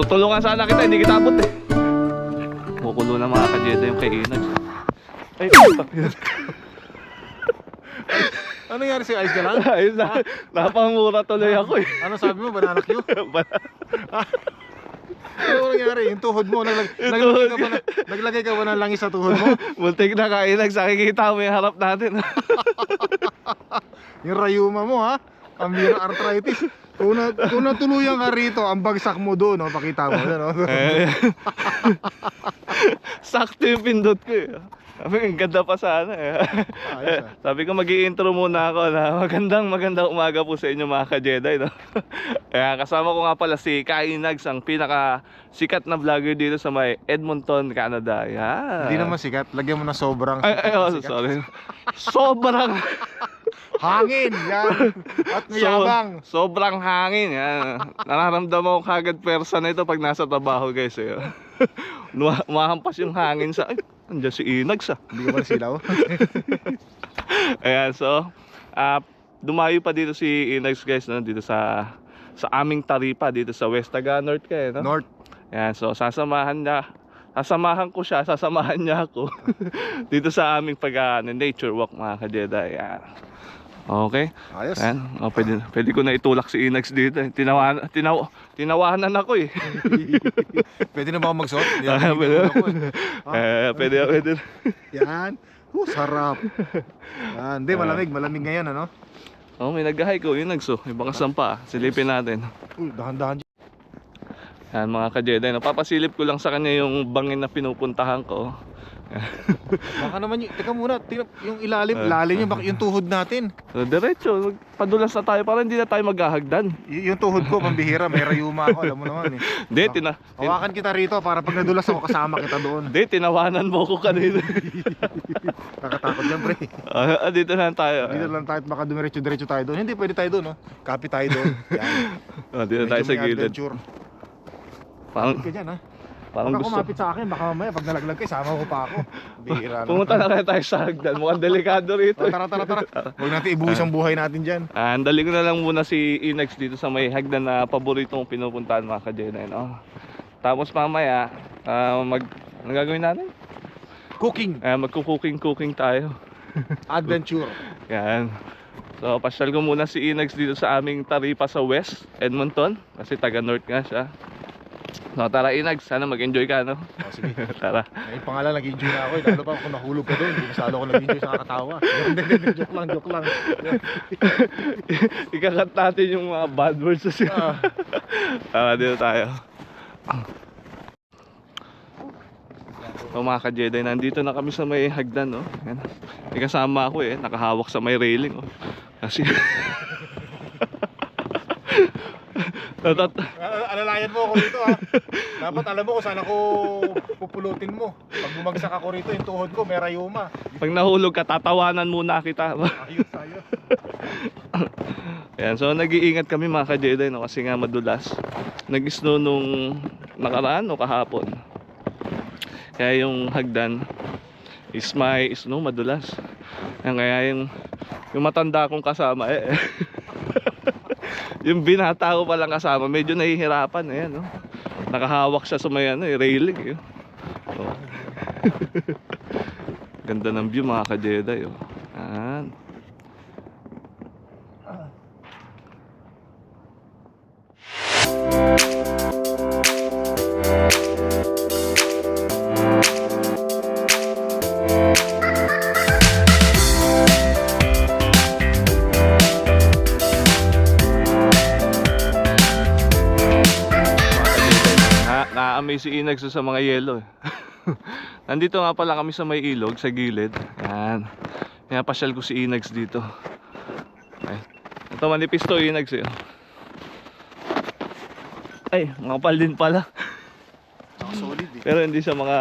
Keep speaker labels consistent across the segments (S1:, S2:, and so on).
S1: Tutulungan sana kita, hindi kita abot eh. Kukulo na mga kajeda yung kay Inag. Ay.
S2: Ano nangyari sa'yo? Ayos ka lang?
S1: Ayun na. Napamura tuloy ako eh.
S2: Ano sabi mo? Banana Q? Ano nangyari? Yung tuhod mo, naglag
S1: Yung
S2: naglagay,
S1: tuhod
S2: ka ba na, naglagay ka ba ng langis sa tuhod mo?
S1: Muntik na ka Inag, sa kikita mo yung harap natin.
S2: Yung rayuma mo ha? Ambira arthritis. Kung, na, kung natuluyan ka rito, ang bagsak mo doon, no? pakita mo. Ano?
S1: Eh, Sakto yung pindot ko eh. Sabi, ang ganda pa sana eh.
S2: Ayos, ah.
S1: Sabi ko mag intro muna ako na magandang magandang umaga po sa inyo mga ka-Jedi. No? Kaya kasama ko nga pala si Kainags, ang pinaka sikat na vlogger dito sa may Edmonton, Canada. Yan.
S2: Hindi naman sikat. Lagyan mo na sobrang
S1: Ay, ay, oh, sorry. Sobrang
S2: Hangin! Yan! At mayabang!
S1: So, sobrang hangin. Yan. Nararamdaman ko kagad persa na ito pag nasa trabaho guys. Eh. Umahampas yung hangin sa... Ay, andyan si Inags ah.
S2: Hindi ka ba silaw?
S1: Ayan, so ah dumayo pa dito si Inags guys no, dito sa sa aming taripa dito sa West Taga North kaya no.
S2: North.
S1: Ayan, so sasamahan niya sasamahan ko siya, sasamahan niya ako dito sa aming pag ah, nature walk mga ka-Jedi. Ayan. Okay.
S2: Ayos.
S1: Ayan. O, pwede, pwede ko na itulak si Inags dito. Tinawa, tinaw, tinawanan ako eh.
S2: Pwede na ba ako magsuot?
S1: Ah,
S2: Yan,
S1: pwede.
S2: ako eh.
S1: Eh, pwede, pwede.
S2: Yan. Oh, sarap. Yan. Hindi, malamig. Malamig ngayon, ano?
S1: Oh, may nag-hi ko, Inags oh. May bakas ng pa. Silipin natin.
S2: Uy, dahan-dahan.
S1: Yan mga ka-Jedi, napapasilip ko lang sa kanya yung bangin na pinupuntahan ko.
S2: Baka naman yung, teka muna, tingnan, yung ilalim,
S1: Ah.
S2: lalim yung, bak- yung tuhod natin.
S1: So, diretso, padulas na tayo para hindi na tayo maghahagdan.
S2: Y- yung tuhod ko, pambihira, may rayuma ako, alam mo naman eh.
S1: Hindi, tina, tin,
S2: Hawakan kita rito para pag nadulas ako, kasama kita doon.
S1: hindi, tinawanan mo ko kanina.
S2: Nakatakot yan, pre.
S1: Ah, dito na tayo.
S2: Dito lang tayo, baka dumiretso-diretso tayo doon. Hindi, pwede tayo doon, no? Copy tayo doon. Yan.
S1: Ah, dito
S2: Medyo
S1: tayo sa gilid.
S2: adventure.
S1: Parang,
S2: Ka dyan, ha?
S1: parang
S2: Baka
S1: gusto.
S2: kumapit sa akin, baka mamaya pag nalaglag ka, sama ko pa ako. Bihira na.
S1: Pumunta na kaya tayo sa hagdan. Mukhang delikado rito.
S2: Oh, tara, tara, tara. Huwag natin ibuhos ang buhay natin dyan.
S1: Ah, andali ko na lang muna si Inags dito sa may hagdan na paborito kong pinupuntahan mga ka-Jedi. No? Tapos mamaya, ah, mag, ano gagawin natin?
S2: Cooking.
S1: Ah, magkukuking-cooking tayo.
S2: Adventure.
S1: Yan. So, pasyal ko muna si Inags dito sa aming taripa sa West, Edmonton. Kasi taga North nga siya. So, tara Inags, sana mag-enjoy ka, no?
S2: Oh, sige.
S1: tara.
S2: May pangalan, nag-enjoy na ako eh. Lalo pa kung nahulog ka doon. Hindi masyado ako nag-enjoy sa kakatawa. Hindi, hindi. Joke lang, joke lang.
S1: Ikakat natin yung mga bad words sa siya.
S2: Ah.
S1: Tara, dito tayo. So mga ka-Jedi, nandito na kami sa may hagdan, no? Yan. May kasama ako eh, nakahawak sa may railing, oh. Kasi... Natat
S2: Al- Alalayan mo ako rito ha. Dapat alam mo kung saan ako pupulutin mo. Pag bumagsak ako rito, yung tuhod ko may rayuma.
S1: pag nahulog ka, tatawanan muna kita.
S2: Ayos tayo.
S1: Ayan, so nag-iingat kami mga ka-Jedi, no? Kasi nga madulas. Nag-snow nung nakaraan o kahapon. Kaya yung hagdan is may snow madulas. Ayan, kaya yung, yung matanda kong kasama, eh, yung binata ko palang kasama, medyo nahihirapan. Ayan, no? Nakahawak siya sa may ano, eh, railing. Eh. Oh. Ganda ng view mga ka-Jedi. Oh. Ayan. Na, na-amaze si Inags sa mga yelo. eh. Nandito nga pala kami sa may ilog, sa gilid. Yan. Pinapasyal ko si Inags dito. Ay. Ito manipis to, Inags eh. Ay, makapal din pala.
S2: Solid eh.
S1: Pero hindi siya mga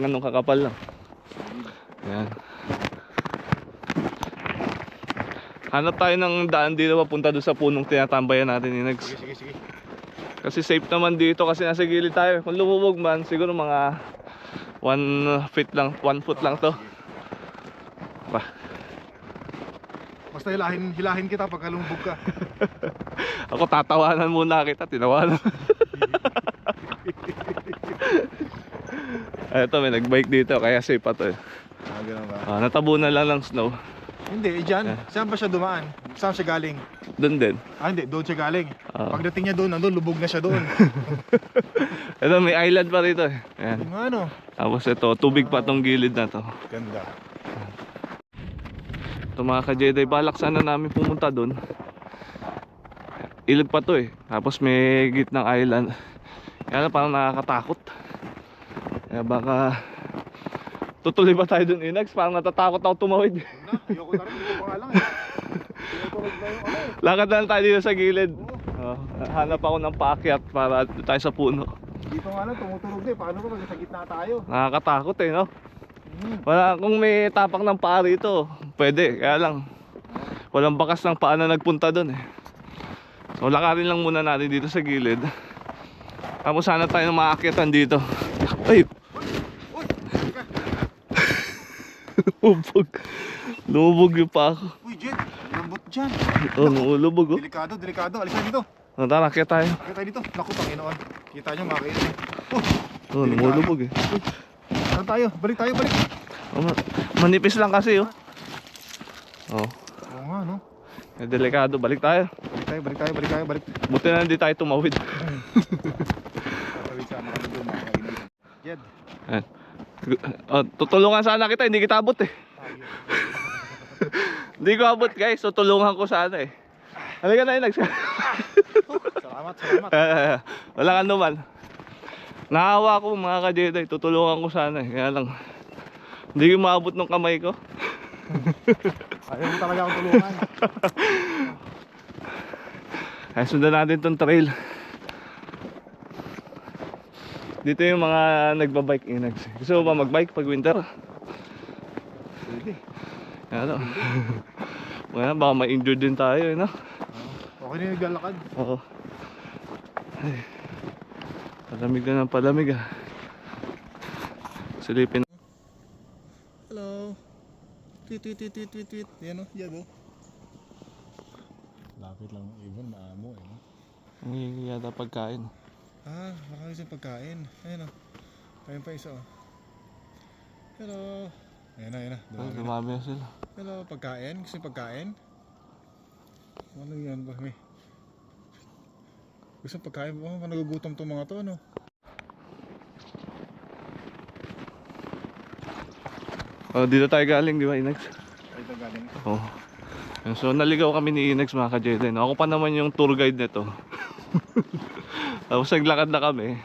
S1: ganong kakapal lang. Yan. Hanap tayo ng daan dito papunta doon sa punong tinatambayan natin, Inags.
S2: Sige, sige, sige.
S1: Kasi safe naman dito kasi nasa gilid tayo. Kung lumubog man, siguro mga 1 feet lang, 1 foot lang to. Pa.
S2: Basta hilahin, hilahin kita pagka lumubog ka.
S1: Ako tatawanan muna kita, tinawanan. Ito, may nagbike dito kaya safe pa to eh.
S2: Ah, ganun ba?
S1: Ah, natabunan lang ng snow.
S2: Hindi, eh, dyan. Saan ba siya dumaan? Saan siya galing?
S1: Doon din.
S2: Ah, hindi. Doon siya galing.
S1: Ah.
S2: Pagdating niya doon, nandun, lubog na siya doon.
S1: Ito, may island pa rito eh. Ayan.
S2: Yung ano?
S1: Tapos ito, tubig pa tong gilid na to.
S2: Ganda.
S1: Ito mga ka-Jedi, balak sana namin pumunta doon. Ilog pa to eh. Tapos may gitnang island. Kaya lang parang nakakatakot. Kaya baka... Tutuloy ba tayo doon, Inags? Parang natatakot ako tumawid.
S2: Ayoko na rin. Ayoko nga lang eh. Ano eh.
S1: Lakad na lang tayo dito sa gilid. Oh, hanap ako ng paakyat para tayo sa puno.
S2: Dito nga lang, tumutulog na eh. Paano pag sa gitna tayo?
S1: Nakakatakot eh, no?
S2: Hmm.
S1: Wala, kung may tapak ng paa rito, pwede. Kaya lang, walang bakas ng paa na nagpunta doon eh. So lakarin lang muna natin dito sa gilid. Tapos sana tayo maakyatan dito. Ay!
S2: Uy! Teka.
S1: Lumubog. Lumubog yung paa ko.
S2: Uy, Jet. Lambot dyan.
S1: Oh, lumubog oh.
S2: Delikado, delikado. Alisan dito.
S1: Oh, tara, akyat tayo.
S2: Tayo dito? Naku, Panginoon. Kita nyo mga kailan. Oh,
S1: Oh, lumulubog eh.
S2: saan tayo? Balik tayo, balik.
S1: Oh, ma- manipis lang kasi oh. Oh,
S2: Oo nga, no?
S1: eh, delikado. Balik tayo.
S2: Balik tayo, balik tayo, balik tayo, balik.
S1: Buti na hindi tayo tumawid.
S2: Tatawid sana kami doon mga kainan. Jed.
S1: Ayan. Oh, tutulungan sana kita, hindi kita abot eh. Hindi ko abot guys, so tulungan ko sana eh. Halika na Inags.
S2: Salamat, salamat.
S1: Wala ka naman. Naawa ko mga ka-Jedi, tutulungan ko sana eh. Kaya lang, hindi ko maabot ng kamay ko.
S2: Ayaw mo talaga akong tulungan.
S1: Kaya sundan natin tong trail. Dito yung mga nagbabike Inags. Gusto mo ba magbike pag winter?
S2: Pwede.
S1: Ano? Wala, baka ma-injured din tayo eh, no?
S2: Okay na yung naglalakad.
S1: Oo. Ay. Palamig na ng palamig ah. Silipin.
S2: Hello. Tweet, tweet, tweet, tweet, tweet, tweet. Yan o, yan o. Lapit lang ng ibon, maamo eh.
S1: Ang yata pagkain.
S2: Ah, gusto yung pagkain. Ayun o. Ayun pa isa o. Hello. Ayan na, ayan na.
S1: Ay,
S2: Dumami na.
S1: sila.
S2: Hello, pagkain? Gusto yung pagkain? Ano yan ba? May... Gusto pagkain? Oh, nagugutom tong mga to, ano?
S1: Oh, dito tayo galing, di ba, Inags?
S2: Ay, ito galing.
S1: Oo. So, naligaw kami ni Inags mga ka-Jedi. no? Ako pa naman yung tour guide nito. Tapos naglakad na kami.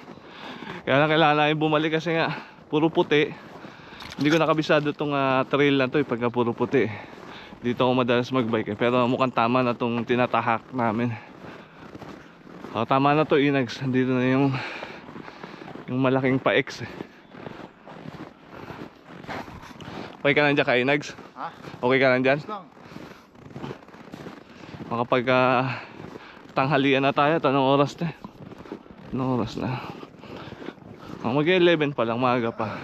S1: Kaya lang kailangan namin bumalik kasi nga, puro puti. Hindi ko nakabisado itong trail na to eh, pagka puro puti. Dito ako madalas magbike eh. Pero mukhang tama na itong tinatahak namin. Oh, tama na to Inags. Dito na yung yung malaking pa-X eh. Okay ka nandiyan ka Inags?
S2: Ha?
S1: Okay ka nandyan?
S2: Ayos lang.
S1: Makapag ah, tanghalian na tayo, tanong oras na. Anong oras na? Oh, mag-11 pa lang, maaga pa.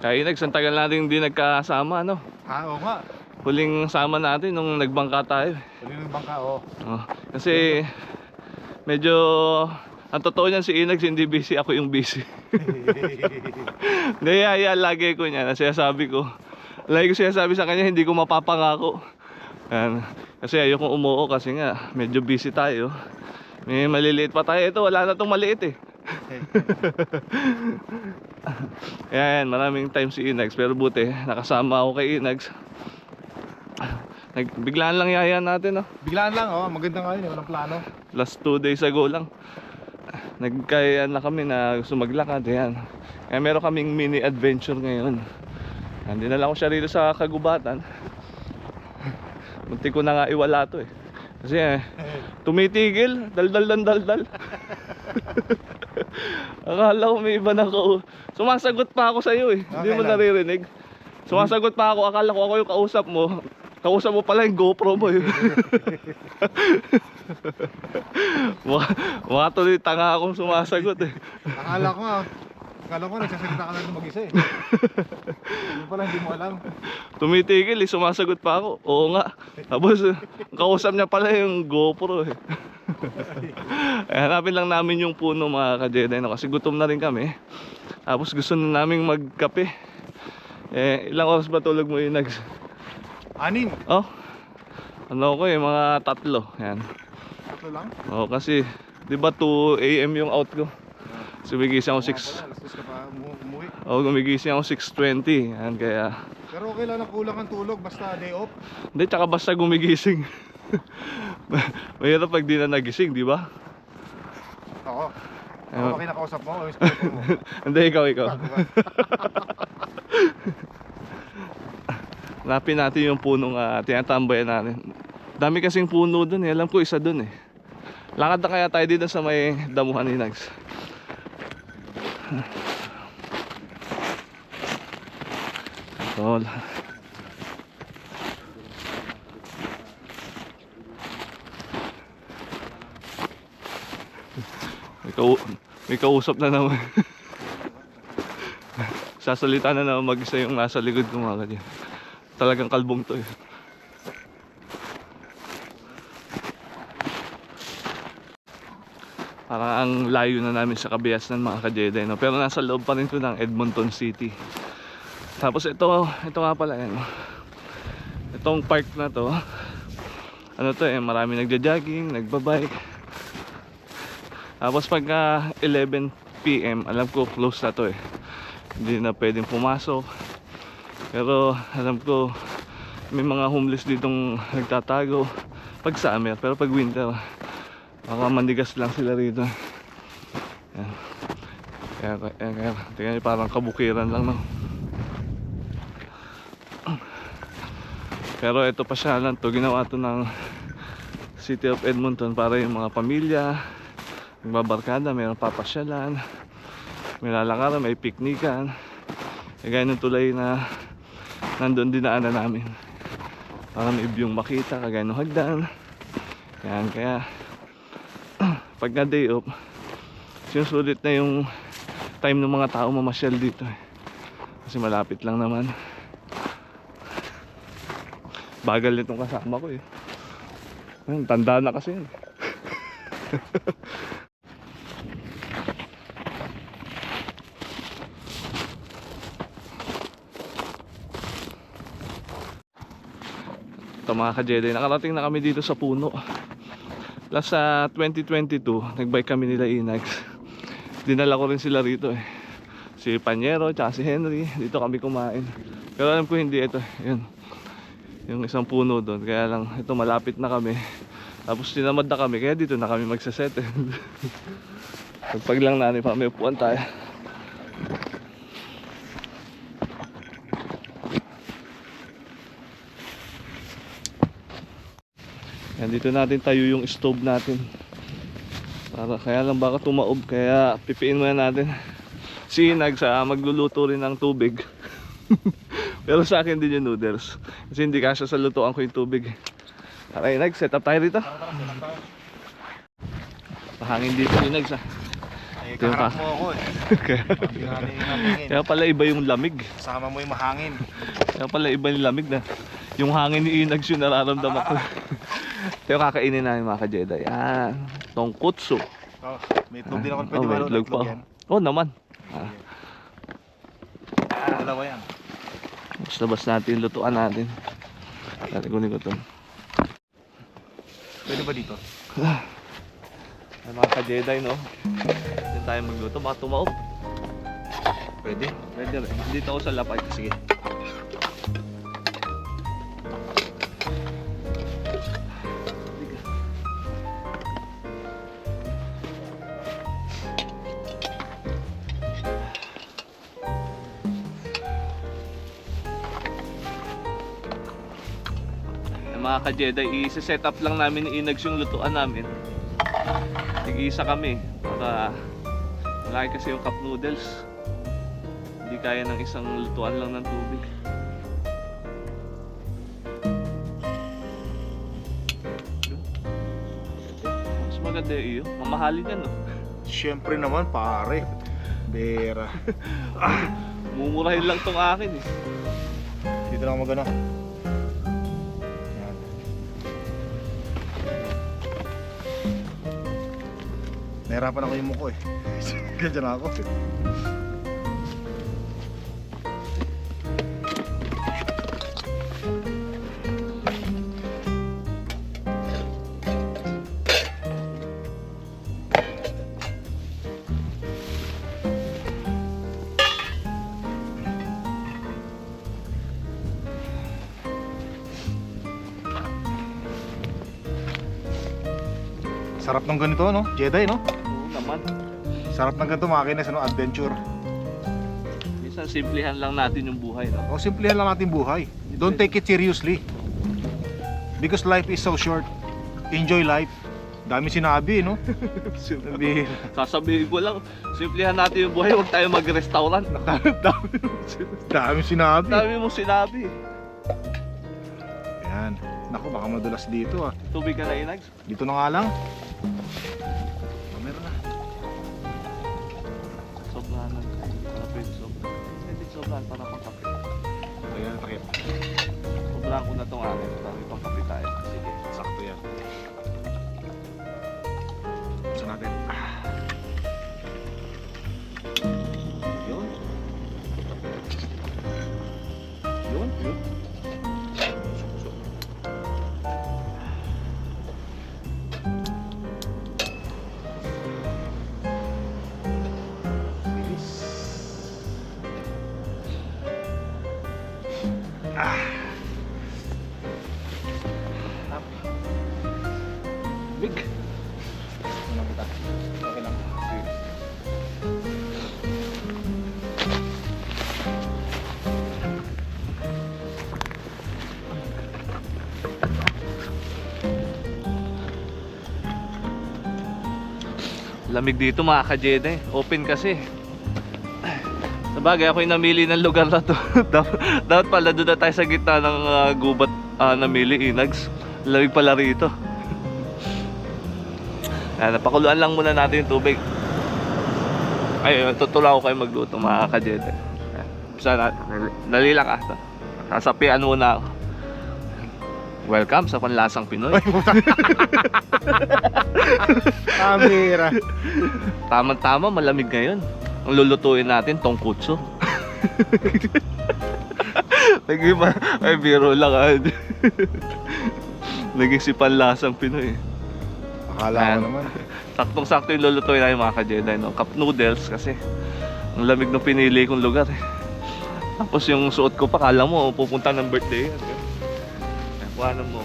S1: Kaya Inags, ang tagal natin hindi nagkasama, no?
S2: Ah, oo nga.
S1: Huling sama natin nung nagbangka tayo.
S2: Huli ng bangka, oh.
S1: Oh, kasi medyo ang totoo niyan si Inags hindi busy, ako yung busy. Niyaya lagi ko niya, sinasabi ko. Lagi ko sinasabi sa kanya, hindi ko mapapangako. Yan. Kasi ayokong umuo kasi nga, medyo busy tayo. May maliliit pa tayo. Ito, wala na tong maliit eh. Yan, maraming time si Inags. Pero buti, nakasama ako kay Inags. Nag, biglaan lang yaya natin, no?
S2: Biglaan lang, oh. Maganda nga yun, eh. walang plano.
S1: last two days ago lang. Nagkaya na kami na gusto maglakad yan kaya meron kaming mini adventure ngayon. Hindi na lang ako siya rito sa kagubatan. Munti ko na nga iwala to eh. Kasi eh, tumitigil. Daldal dal daldal. Akala ko may iba na ko sumasagot pa ako sa iyo eh. Hindi mo
S2: Okay lang.
S1: naririnig. Sumasagot pa ako. Akala ko ako yung kausap mo kausap mo pala yung GoPro mo eh Mukha, mukha tuloy tanga akong sumasagot eh.
S2: Akala ko, ah. Kala ko nagsasalita ka rin mag-isa eh. Yun pala, hindi mo alam.
S1: Tumitigil eh, sumasagot pa ako. Oo nga. Tapos, kausap niya pala yung GoPro eh. eh hanapin lang namin yung puno mga ka-Jedi no? kasi gutom na rin kami. Tapos gusto na namin magkape. Eh, ilang oras ba tulog mo yun, Nags?
S2: Anim.
S1: Oh, ano ko eh, mga tatlo. Yan.
S2: Tatlo lang.
S1: Oo, kasi, di ba 2 a.m. yung out ko? So, gumigising ako 6.
S2: Alas dos ka pa umu- umuwi.
S1: Oo, gumigising ako 6.20. Yan, kaya...
S2: Pero okay lang na kulang ang tulog basta day off.
S1: Hindi, tsaka basta gumigising. Mahirap pag di na nagising, di ba?
S2: Oo. Ako ba kinakausap mo?
S1: Hindi, ikaw, ikaw. Hanapin natin yung punong uh, tinatambayan natin. Dami kasing puno dun eh. Alam ko isa dun eh. Lakad na kaya tayo dito sa may damuhan ni Nags. Tol. May, kau may kausap na naman. Sasalita na naman mag-isa yung nasa likod ko mga kanyan. Talagang kalbong to eh. Parang ang layo na namin sa kabias ng mga ka-Jedi, no? Pero nasa loob pa rin to ng Edmonton City. Tapos ito, ito nga pala yan. Itong park na to, ano to eh, marami nagja-jogging, nagbabike. Tapos pagka 11 PM, alam ko close na to eh. Hindi na pwedeng pumasok. Pero alam ko may mga homeless ditong nagtatago pag summer, pero pag winter baka manigas lang sila rito. Kaya, kaya, kaya, tingnan niyo, parang kabukiran lang no. Pero ito pa siya lang to, ginawa to ng City of Edmonton para yung mga pamilya, magbabarkada, mayroong papasyalan, may lalakaran, may piknikan. Kagaya ng tulay na nandun dinaanan namin. Para may view makita, kagaya ng hagdan. Yan, kaya pag na day off, sinusulit na yung time ng mga tao mamasyal dito eh. Kasi malapit lang naman. Bagal nitong kasama ko eh. Ayun, tanda na kasi yun. Ito mga ka-Jedi, nakarating na kami dito sa puno. Last sa 2022, nagbike kami nila Inags. Dinala ko rin sila rito eh. Si Panyero, tsaka si Henry, dito kami kumain. Pero alam ko hindi ito, yun. Yung isang puno doon, kaya lang ito malapit na kami. Tapos tinamad na kami, kaya dito na kami magsaset eh. Pagpag lang namin pa, may upuan tayo. Yan, dito natin tayo yung stove natin. Para kaya lang baka tumaob kaya pipiin muna natin. Si Inag sa magluluto rin ng tubig. Pero sa akin din yung noodles. Kasi hindi kasya sa lutuan ko yung tubig. Tara Inag, set up tayo rito. Pahangin dito Inag sa.
S2: Eh,
S1: Ito yung
S2: kaharap
S1: ka-
S2: mo ako eh.
S1: kaya, kaya pala iba yung lamig.
S2: Kasama mo yung mahangin.
S1: Kaya pala iba yung lamig na. Yung hangin ni Inags yung nararamdaman ko. Ito yung kakainin namin mga ka-Jedi. Yan. Tongkutsu.
S2: Oh, may itlog din ako. Pwede
S1: Oh,
S2: ba
S1: may itlog pa.
S2: yan?
S1: Oh, naman. Ah,
S2: Dalawa yan.
S1: basta labas natin yung lutuan natin. Dati kunin ko to.
S2: Pwede ba dito?
S1: Ay, mga ka-Jedi, no? Diyan tayo magluto. Baka tumaob.
S2: Pwede.
S1: Pwede rin. Dito ako sa lapay. Sige. ka-Jedi, i-set up lang namin ni Inags yung lutuan namin. Tig-isa kami para malaki kasi yung cup noodles. Hindi kaya ng isang lutuan lang ng tubig. Mas maganda iyo. Mamahalin yan, no?
S2: Siyempre naman, pare. Bera.
S1: Mumurahin lang tong akin eh.
S2: Dito lang ako Nahirapan ako yung muko eh. Ganyan ako. Sarap ng ganito no? Jedi no? Sarap ng ganito makinis no? Adventure.
S1: Minsan simplihan lang natin yung buhay, no?
S2: O simplihan lang natin buhay. Don't take it seriously. Because life is so short. Enjoy life. Dami sinabi no? Sabi,
S1: Sasabihin ko lang, simplihan natin yung buhay, huwag tayo mag-restaurant. dami,
S2: dami sinabi.
S1: dami mo sinabi.
S2: Yan. Naku, baka madulas dito ah.
S1: Tubig ka na inags.
S2: Dito na nga lang.
S1: Sobrahan ko na tong akin Lamig dito mga ka-Jedi. Open kasi. Sabagay ako yung namili ng lugar na to. dapat, pala doon na tayo sa gitna ng ah, gubat ah, namili Inags. Lamig pala rito. Ayan, napakuluan lang muna natin yung tubig. Ayun, tutulaw ko kayo magluto mga ka-Jedi. Ayan, Bisa na, dali lang ah. Sasapian muna ako. Welcome sa Panlasang Pinoy.
S2: Kamera.
S1: Tama-tama, malamig ngayon. Ang lulutuin natin, tongkutsu. Nag-iba, ay biro lang ah. Naging si Panlasang Pinoy.
S2: Akala ko naman.
S1: Saktong-sakto yung lulutuin natin mga ka-Jedi, no? Cup noodles kasi ang lamig ng pinili kong lugar eh. Tapos yung suot ko pa, kala mo pupunta ng birthday. Kuhanan mo.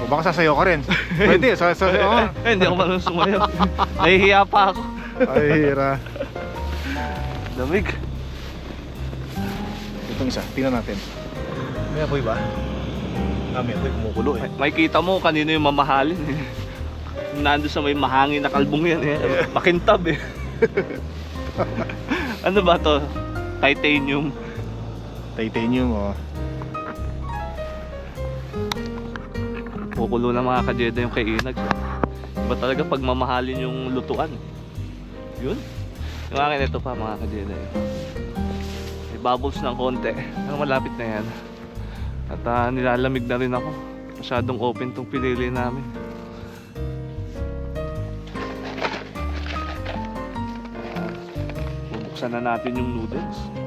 S2: O baka sasayaw ka rin. Pwede, sa sa oh.
S1: Eh, hindi ako marunong sumayaw. Nahihiya pa ako.
S2: Ay, hira.
S1: Lamig.
S2: Itong isa, tingnan natin. May apoy ba? Ah, may apoy kumukulo eh.
S1: May kita mo kanino yung mamahalin eh. Nando sa may mahangin na kalbong yan eh. Pakintab eh. ano ba to? Titanium.
S2: Titanium oh.
S1: Kukulo na mga ka-Jedi yung kay Inag. Iba talaga pag mamahalin yung lutuan. Yun. Yung akin ito pa mga ka-Jedi. May bubbles ng konti. Ang malapit na yan. At ah, nilalamig na rin ako. Masyadong open tong pinili namin. Bubuksan na natin yung noodles.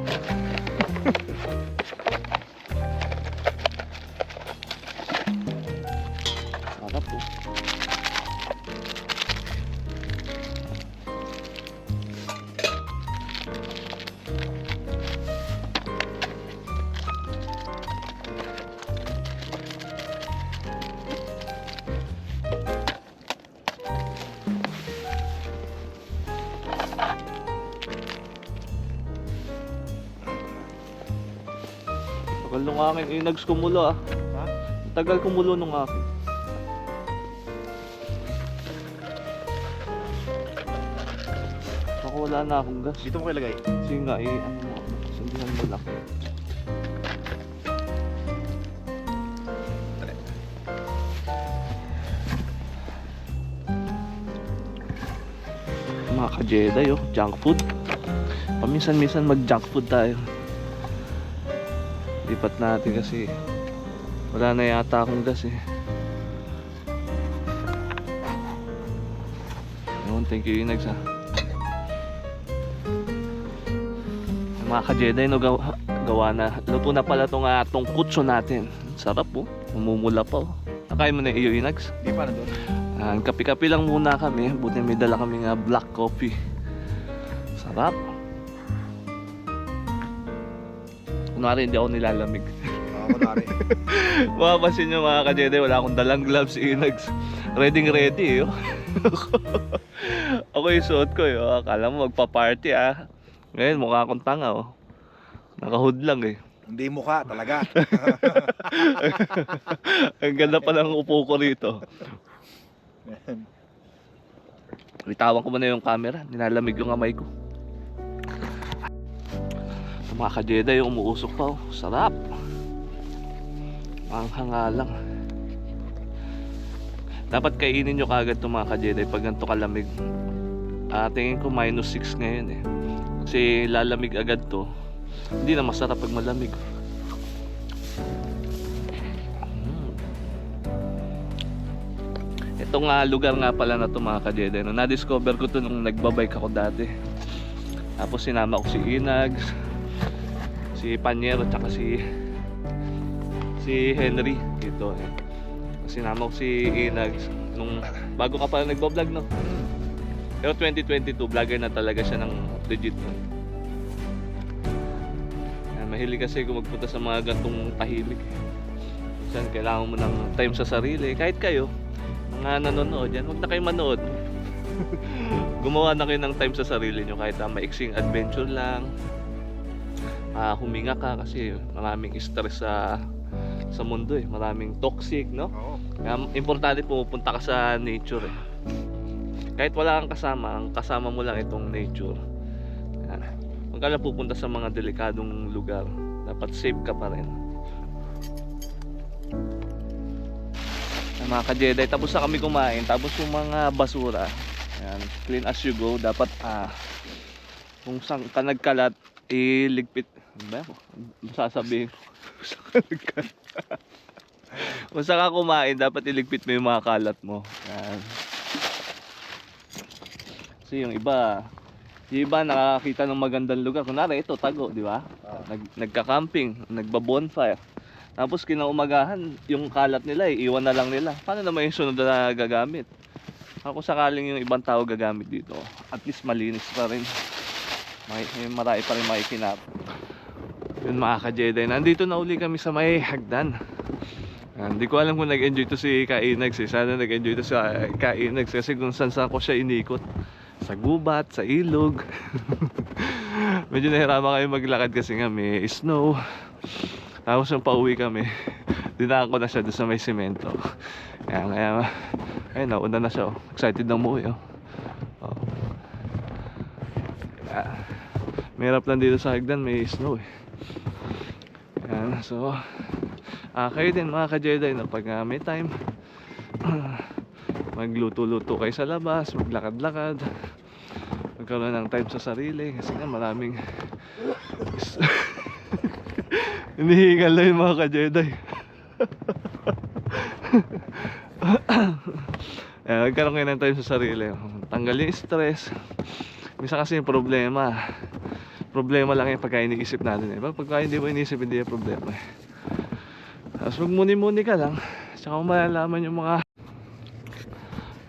S1: Nung akin, eh, nags kumulo ah.
S2: Ha?
S1: Tagal kumulo nung akin. Baka wala na akong gas.
S2: Dito mo ilagay.
S1: Sige nga, eh, ano mo, sundihan mo lang. Mga ka-Jedi oh, junk food. Paminsan-minsan mag-junk food tayo. Lipat natin kasi wala na yata akong gas eh. Yun, thank you Inags ha. Yung Mga ka-Jedi no, gawa, gawa na. Luto na pala itong atong kutso natin. Sarap po. Oh. Umumula pa oh. Nakain mo na iyo Inags?
S2: Di pa na doon.
S1: Ah, kape-kape lang muna kami. Buti may dala kami nga black coffee. Sarap. Kunwari hindi ako nilalamig.
S2: Oo, kunwari.
S1: Mapapansin nyo mga ka-Jedi, wala akong dalang gloves inags. Ready ready eh. ako yung suot ko eh. Akala mo magpa-party ah. Ngayon mukha akong tanga oh. Naka-hood lang eh.
S2: Hindi mukha talaga.
S1: Ang ganda pa ng upo ko rito. Bitawan ko muna yung camera. Nilalamig yung kamay ko. Mga ka-Jedi, yung umuusok pa. Oh. Sarap. Manghanga lang. Dapat kainin nyo kagad itong mga ka-Jedi pag ganito kalamig. Ah, tingin ko minus 6 ngayon eh. Kasi lalamig agad to. Hindi na masarap pag malamig. Mm. Ito nga lugar nga pala na to mga ka-Jedi. No? Na-discover ko to nung nagbabike ako dati. Tapos sinama ko si Inags, si Panyero, tsaka si si Henry dito. Eh. Sinama ko si Inags nung bago ka pala nagbablog no. Pero 2022 vlogger na talaga siya ng legit no. Yan, mahilig kasi kung magpunta sa mga gantong tahimik. Minsan kailangan mo ng time sa sarili. Kahit kayo, mga nanonood yan, huwag na kayo manood. Gumawa na kayo ng time sa sarili nyo kahit uh, maiksing adventure lang. Ah, huminga ka kasi maraming stress sa sa mundo eh. Maraming toxic, no?
S2: Oo.
S1: Kaya importante pumupunta ka sa nature eh. Kahit wala kang kasama, ang kasama mo lang itong nature. Huwag ka lang pupunta sa mga delikadong lugar. Dapat safe ka pa rin. Ay, mga ka-Jedi, tapos na kami kumain. Tapos yung mga basura, yan, clean as you go. Dapat, ah, kung saan ka nagkalat, iligpit. Ano ba ako? Sasabihin ko. Kung saan ka kumain, dapat iligpit mo yung mga kalat mo. Yan. Kasi yung iba, yung iba nakakita ng magandang lugar. Kunwari ito, tago, di ba? Nag, nagka-camping, nagba-bonfire. Tapos kinaumagahan, yung kalat nila, iiwan na lang nila. Paano naman yung sunod na gagamit? Ako sakaling yung ibang tao gagamit dito, at least malinis pa rin. May, may marami pa rin makikinap. Yun mga ka-Jedi, nandito na uli kami sa may hagdan. Ah, Hindi ko alam kung nag-enjoy to si Kainags eh. Sana nag-enjoy to si Kainags kasi kung saan saan ko siya inikot. Sa gubat, sa ilog. Medyo nahirapan kayo maglakad kasi nga may snow. Tapos nung pauwi kami, dinaan ko na siya doon sa may semento. Kaya, kaya, ayun, nauna na siya. Oh. Excited na umuwi. Oh. Oh. Kaya, mahirap lang dito sa hagdan, may snow eh. Yan, so, ah, kayo din mga ka-Jedi, no, pag ah, may time, magluto-luto kayo sa labas, maglakad-lakad, magkaroon ng time sa sarili, kasi nga maraming hinihingal na yung mga ka-Jedi. eh, magkaroon kayo ng time sa sarili, tanggal yung stress, Minsan kasi yung problema, problema lang yung pagka iniisip natin eh. Pag pagka hindi mo iniisip, hindi yung problema eh. Tapos magmuni-muni ka lang, tsaka malalaman yung mga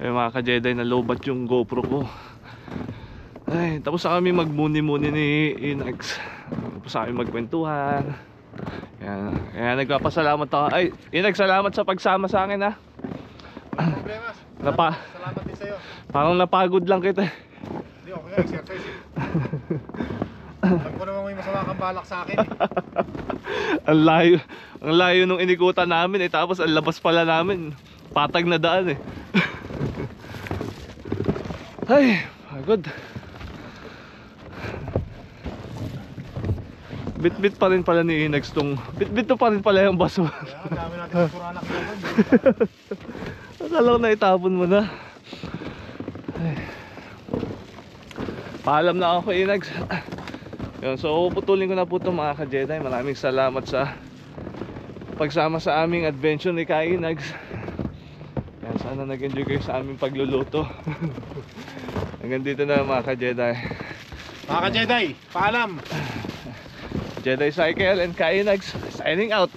S1: yung mga ka-Jedi na lowbat yung GoPro ko. Ay, tapos na kami magmuni-muni ni Inax. Tapos na kami magkwentuhan. Yan. Kaya nagpapasalamat ako. Ay, Inax, salamat sa pagsama sa akin ha.
S2: Walang problema.
S1: Napa,
S2: Salamat din sa'yo.
S1: parang napagod lang kita.
S2: Hindi, okay exercise Alam ko naman may masama kang balak sa akin eh.
S1: ang layo, ang layo nung inikutan namin eh. Tapos ang labas pala namin. Patag na daan eh. Ay, pagod. Bit-bit pa rin pala ni Inags tong... Bit-bit to pa rin pala yung baso.
S2: Kaya ang dami natin ng suranak naman.
S1: Akala ko na itapon mo na. Ay. Paalam na ako kay Inags. Yun, so putulin ko na po ito mga ka-Jedi. Maraming salamat sa pagsama sa aming adventure ni Kai Inags. Yan, sana nag-enjoy kayo sa aming pagluluto. Hanggang dito na mga ka-Jedi.
S2: Mga ka-Jedi, paalam!
S1: Jedi Cycle and Kai Inags signing out.